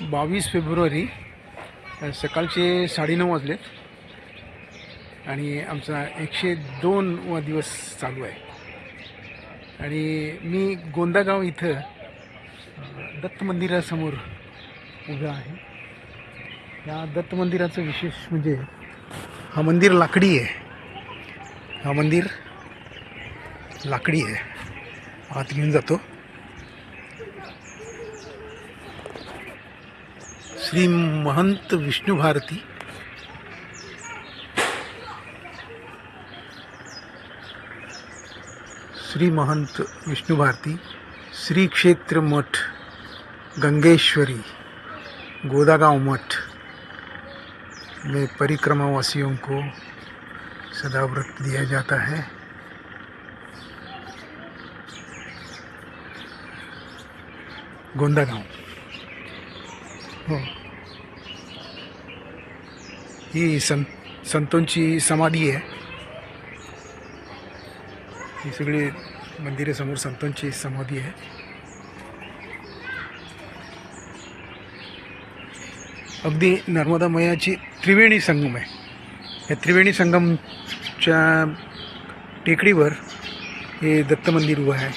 बावीस फेब्रुवारी सकाळचे साडेनऊ वाजलेत आणि आमचा एकशे दोन वा दिवस चालू आहे. आणि मी गोंदागाव इथं दत्त मंदिरासमोर उभा आहे. या दत्त मंदिराचं विशेष म्हणजे हा मंदिर लाकडी आहे. हा मंदिर लाकडी आहे. आत घेऊन जातो. श्री महंत विष्णु भारती। श्री महंत विष्णु भारती श्री क्षेत्र मठ, गंगेश्वरी, गोदागांव मठ में परिक्रमा वासियों को सदा व्रत दिया जाता है। गोंदागांव। ही। संत संतोंची समाधी आहे ही सगळी मंदिरासमोर संतांची समाधी आहे अगदी नर्मदा मैयाची त्रिवेणी संगम आहे या त्रिवेणी संगमच्या टेकडीवर हे दत्त मंदिर आहे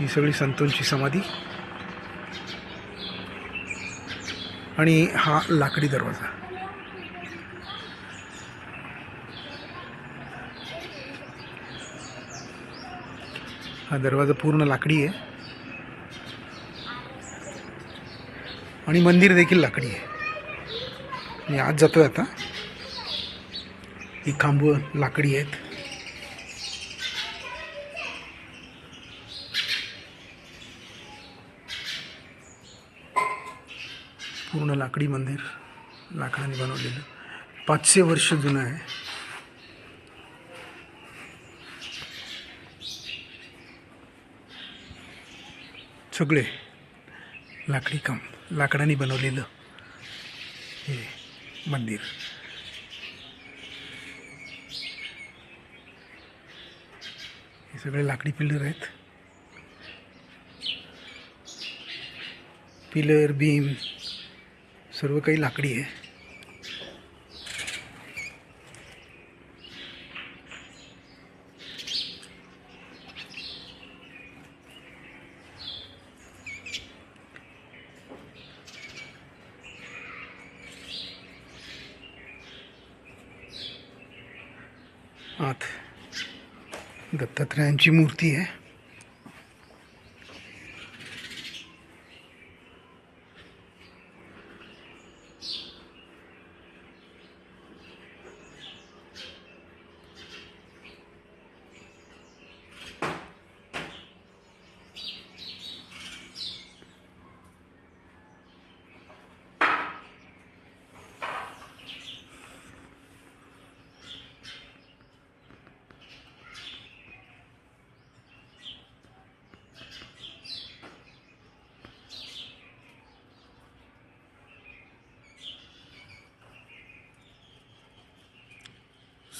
ही। सगळी संतोंची समाधी। आणि हा लाकडी दरवाजा. हा दरवाजा पूर्ण लाकडी आहे. आणि मंदिर देखील लाकडी आहे. मी आज जातोय आता. ही खांबं लाकडी आहेत. पूर्ण लाकडी मंदिर लाकडाने बनवलेलं. पाचशे वर्ष जुनं आहे. सगळे लाकडी काम लाकडाने बनवलेलं हे मंदिर. हे सगळे लाकडी पिलर आहेत. पिलर बीम सर्व काही लाकडी आहे. आत दत्तात्रयांची मूर्ती आहे.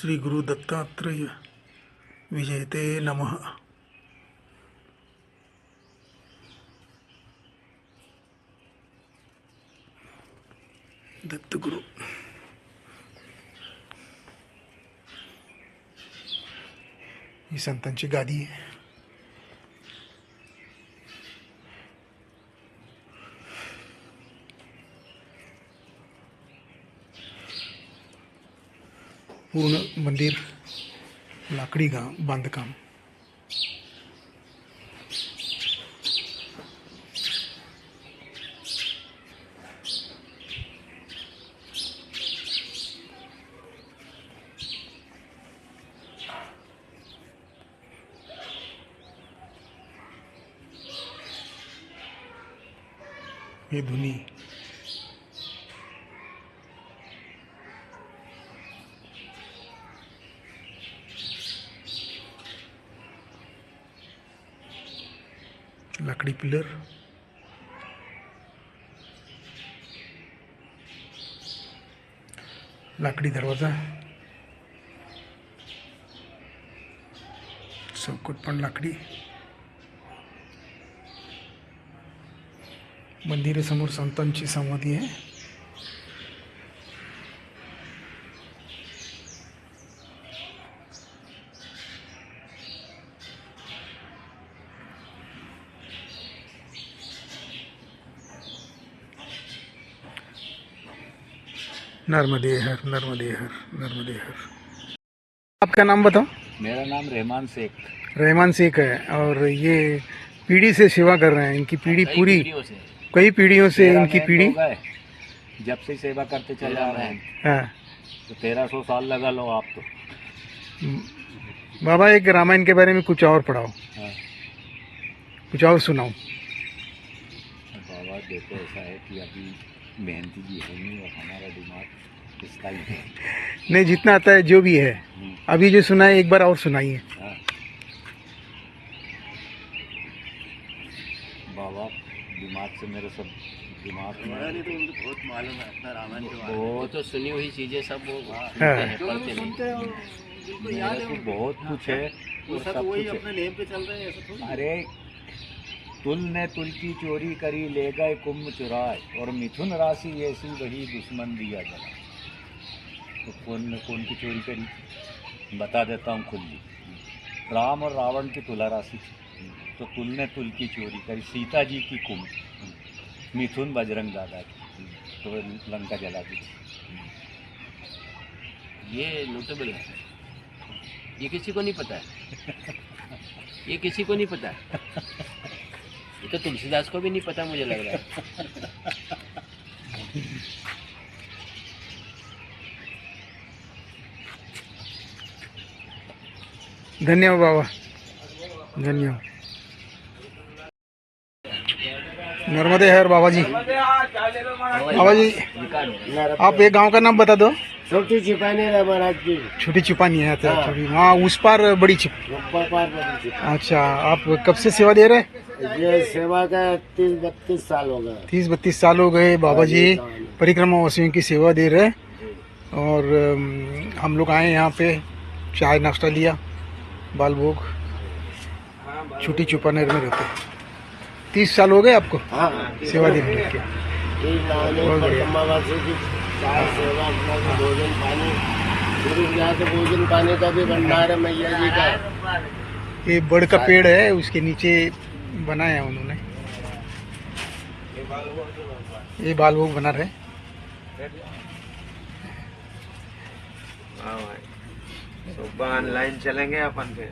श्री गुरु दत्तात्रेय विजयते नमः। दत्त गुरु ही संतांची गादी आहे पूर्ण मंदिर लाकडी गा बांधकाम। ये धुनी लाकडी पिलर. लाकडी दरवाजा. चौकट पण लाकडी. मंदिरासमोर संतांची समाधी आहे. नर्मदे हर नर्मदे हर नर्मदे हर आपका नाम बताओ। मेरा नाम रहमान शेख। रहमान शेख है और ये पीढ़ी से सेवा कर रहे हैं इनकी पीढ़ी पूरी कई पीढ़ियों से इनकी पीढ़ी जब से सेवा करते चले आ रहे हैं। हाँ। तो तेरह सौ साल लगा लो आप तो। बाबा एक रामायण के बारे में कुछ और पढ़ाओ। हाँ। कुछ और सुनाओ। बाबा देखो ऐसा है कि अभी मेहनती भी है नहीं और हमारा दिमाग इसका ही है। नहीं जितना आता है जो भी है हम्म, अभी जो सुना है एक बार और सुनाइए। हाँ। बाबा दिमाग से मेरे सब दिमाग में बहुत मालूम है अपना रामायण के बारे में। वो तो सुनी हुई चीज़ें सब वो हाँ। सुनते हैं पढ़ते नहीं। मेरे को बहुत कुछ है वो सब सब वही अपने नेम पे चल रहे हैं। अरे तुल ने तुल की चोरी करी, ले गए कुंभ चुराए, और मिथुन राशि ऐसी वही दुश्मन दिया जला। तो कौन ने कौन की चोरी करी? बता देता हूँ खुली राम और रावण की तुला राशि। तो तुल ने तुल की चोरी करी, सीता जी की कुंभ। मिथुन बजरंग दादा की। तो लंका जला दी। ये नोटेबल है। ये किसी को नहीं पता है। ये किसी को नहीं पता है। तो तुलसीदास को भी नहीं पता मुझे लग रहा है। धन्यवाद बाबा। धन्यवाद। नर्मदे है बाबा जी बाबा जी आप एक गाँव का नाम बता दो। छोटी छिपाने रहा महाराज की। छोटी चिपानी है अच्छा, छोटी वहाँ उस पार बड़ी चिप पार बड़ी छिपा अच्छा आप कब से सेवा दे रहे हैं? ये सेवा का तीस बत्तीस साल हो गए। तीस बत्तीस साल हो गए बाबा जी परिक्रमा वासियों की सेवा दे रहे और हम लोग आए यहाँ पे चाय नाश्ता लिया बालभोग छोटी चुपानेर में रहते तीस साल हो गए आपको हाँ सेवा देने के बहुत बढ़िया। है ये बड़ का पेड़ है उसके नीचे बनाया है उन्होंने। ये बाल वो बना रहे सुबह ऑनलाइन चलेंगे अपन फिर।